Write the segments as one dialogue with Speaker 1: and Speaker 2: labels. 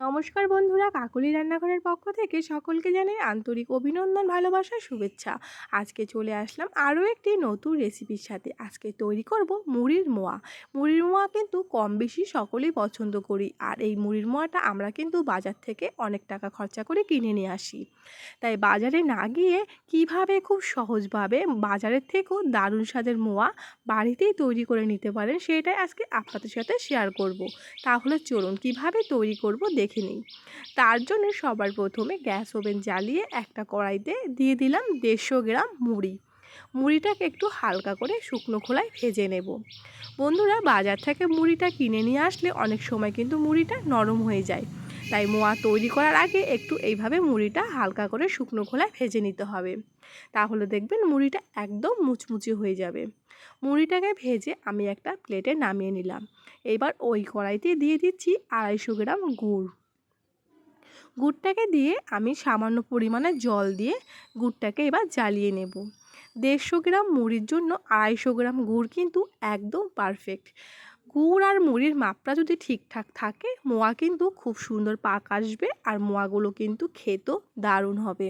Speaker 1: নমস্কার বন্ধুরা, কাকলি রান্নাঘরের পক্ষ থেকে সকলকে জানাই আন্তরিক অভিনন্দন, ভালোবাসা, শুভেচ্ছা। আজকে চলে আসলাম আরও একটি নতুন রেসিপির সাথে। আজকে তৈরি করব মুড়ির মোয়া। মুড়ির মোয়া কিন্তু কম বেশি সকলেই পছন্দ করি। আর এই মুড়ির মোয়াটা আমরা কিন্তু বাজার থেকে অনেক টাকা খরচা করে কিনে নিয়ে আসি। তাই বাজারে না গিয়ে কীভাবে খুব সহজভাবে বাজারের থেকেও দারুণ স্বাদের মোয়া বাড়িতেই তৈরি করে নিতে পারেন, সেটাই আজকে আপনাদের সাথে শেয়ার করব। তাহলে চলুন কীভাবে তৈরি করব দেখে নিই। তার জন্য সবার প্রথমে গ্যাস ওভেন জ্বালিয়ে একটা কড়াইতে দিয়ে দিলাম দেড়শো গ্রাম মুড়ি। মুড়িটাকে একটু হালকা করে শুকনো খোলায় ভেজে নেব। বন্ধুরা, বাজার থেকে মুড়িটা কিনে নিয়ে আসলে অনেক সময় কিন্তু মুড়িটা নরম হয়ে যায়। তাই মোয়া তৈরি করার আগে একটু এইভাবে মুড়িটা হালকা করে শুকনো খোলায় ভেজে নিতে হবে। তাহলে দেখবেন মুড়িটা একদম মুচমুচে হয়ে যাবে। মুড়িটাকে ভেজে আমি একটা প্লেটে নামিয়ে নিলাম। এবার ওই কড়াইতে দিয়ে দিচ্ছি আড়াইশো গ্রাম গুড়। গুড়টাকে দিয়ে আমি সামান্য পরিমাণে জল দিয়ে গুড়টাকে এবার জ্বালিয়ে নেব। দেড়শো গ্রাম মুড়ির জন্য আড়াইশো গ্রাম গুড় কিন্তু একদম পারফেক্ট। গুড় আর মুড়ির মাপটা যদি ঠিকঠাক থাকে, মোয়া কিন্তু খুব সুন্দর পাক আসবে আর মোয়াগুলো কিন্তু খেতেও দারুণ হবে।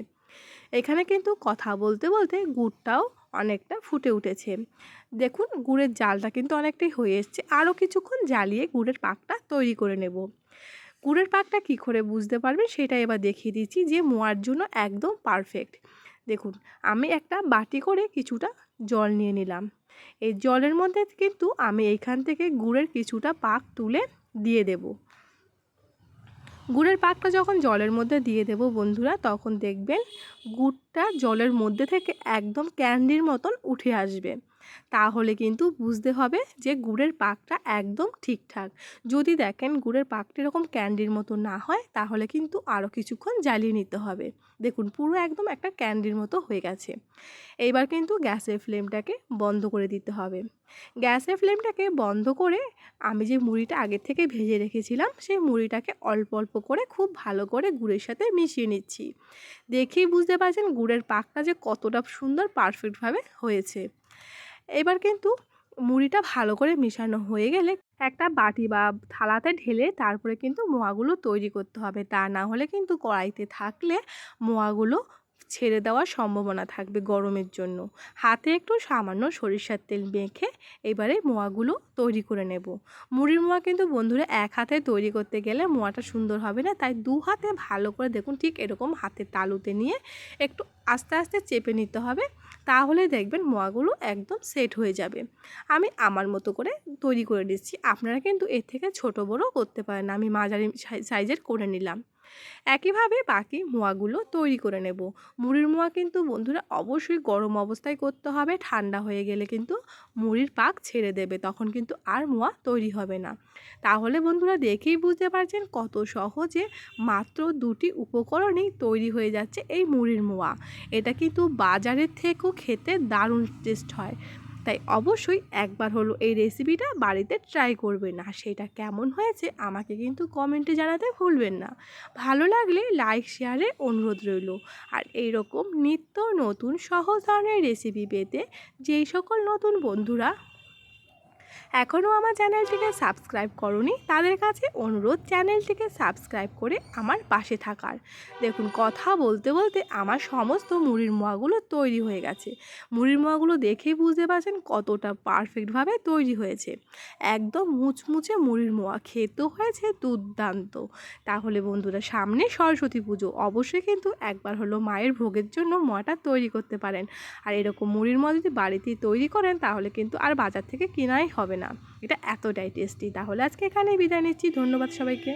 Speaker 1: এখানে কিন্তু কথা বলতে বলতে গুড়টাও অনেকটা ফুটে উঠেছে। দেখুন, গুড়ের জালটা কিন্তু অনেকটাই হয়ে এসছে। আরও কিছুক্ষণ জ্বালিয়ে গুড়ের পাকটা তৈরি করে নেব। গুড়ের পাকটা কী করে বুঝতে পারবে সেটা এবার দেখিয়ে দিচ্ছি যে মোয়ার জন্য একদম পারফেক্ট দেখুন, আমি একটা বাটি করে কিছুটা জল নিয়ে নিলাম। এই জলের মধ্যে কিন্তু আমি এইখান থেকে গুড়ের কিছুটা পাক তুলে দিয়ে দেব। গুড়ের পাকটা যখন জলের মধ্যে দিয়ে দেব বন্ধুরা, তখন দেখবেন গুড়টা জলের মধ্যে থেকে একদম ক্যান্ডির মতন উঠে আসবে। তাহলে কিন্তু বুঝতে হবে যে গুড়ের পাকটা একদম ঠিকঠাক। যদি দেখেন গুড়ের পাকটা এরকম ক্যান্ডির মতো না হয়, তাহলে কিন্তু আরও কিছুক্ষণ জ্বালিয়ে নিতে হবে। দেখুন, পুরো একদম একটা ক্যান্ডির মতো হয়ে গেছে। এইবার কিন্তু গ্যাসের ফ্লেমটাকে বন্ধ করে দিতে হবে। গ্যাসের ফ্লেমটাকে বন্ধ করে আমি যে মুড়িটা আগের থেকে ভেজে রেখেছিলাম, সেই মুড়িটাকে অল্প অল্প করে খুব ভালো করে গুড়ের সাথে মিশিয়ে নিচ্ছি। দেখেই বুঝতে পারছেন গুড়ের পাকটা যে কতটা সুন্দর, পারফেক্টভাবে হয়েছে। এবার কিন্তু মুড়িটা ভালো করে মেশানো হয়ে গেলে একটা বাটি বা থালাতে ঢেলে তারপরে কিন্তু মোয়াগুলো তৈরি করতে হবে। তা না হলে কিন্তু কড়াইতে থাকলে মোয়াগুলো ছেড়ে দেওয়ার সম্ভাবনা থাকবে গরমের জন্য। হাতে একটু সামান্য সরিষার তেল মেখে এবারে মোয়াগুলো তৈরি করে নেব। মুড়ির মোয়া কিন্তু বন্ধুরা এক হাতে তৈরি করতে গেলে মোয়াটা সুন্দর হবে না, তাই দু হাতে ভালো করে দেখুন ঠিক এরকম হাতের তালুতে নিয়ে একটু আস্তে আস্তে চেপে নিতে হবে, তাহলে দেখবেন মোয়াগুলো একদম সেট হয়ে যাবে। আমি আমার মতো করে তৈরি করে দিচ্ছি আপনারা কিন্তু এর থেকে ছোট বড়ো করতে পারেন। আমি মাঝারি সাইজের করে নিলাম। একইভাবে বাকি মোয়াগুলো তৈরি করে নেব। মুড়ির মোয়া কিন্তু বন্ধুরা অবশ্যই গরম অবস্থায় করতে হবে, ঠান্ডা হয়ে গেলে কিন্তু মুড়ির পাক ছেড়ে দেবে, তখন কিন্তু আর মোয়া তৈরি হবে না। তাহলে বন্ধুরা দেখেই বুঝতে পারছেন কত সহজে মাত্র দুটি উপকরণেই তৈরি হয়ে যাচ্ছে এই মুড়ির মোয়া। এটা কিন্তু বাজারের থেকেও খেতে দারুণ টেস্ট হয়। তাই অবশ্যই একবার হলো এই রেসিপিটা বাড়িতে ট্রাই করবেন। আর সেটা কেমন হয়েছে আমাকে কিন্তু কমেন্টে জানাতে ভুলবেন না। ভালো লাগলে লাইক শেয়ারের অনুরোধ রইল। আর এইরকম নিত্য নতুন সহজ ধরনের রেসিপি পেতে যেই সকল নতুন বন্ধুরা এখনও আমার চ্যানেলটিকে সাবস্ক্রাইব করনি, তাদের কাছে অনুরোধ চ্যানেলটিকে সাবস্ক্রাইব করে আমার পাশে থাকার। দেখুন, কথা বলতে বলতে আমার সমস্ত মুড়ির মোয়াগুলো তৈরি হয়ে গেছে। মুড়ির মোয়াগুলো দেখেই বুঝতে পারছেন কতটা পারফেক্টভাবে তৈরি হয়েছে। একদম মুচমুচে মুড়ির মোয়া খেতেও হয়েছে দুর্দান্ত। তাহলে বন্ধুরা, সামনে সরস্বতী পুজো, অবশ্যই কিন্তু একবার হলো মায়ের ভোগের জন্য মোয়াটা তৈরি করতে পারেন। আর এরকম মুড়ির মোয়া যদি বাড়িতেই তৈরি করেন, তাহলে কিন্তু আর বাজার থেকে কেনাই হবে না। এটা এতটাই টেস্টি তাহলে আজকে এখানেই বিদায় নিচ্ছি। ধন্যবাদ সবাইকে।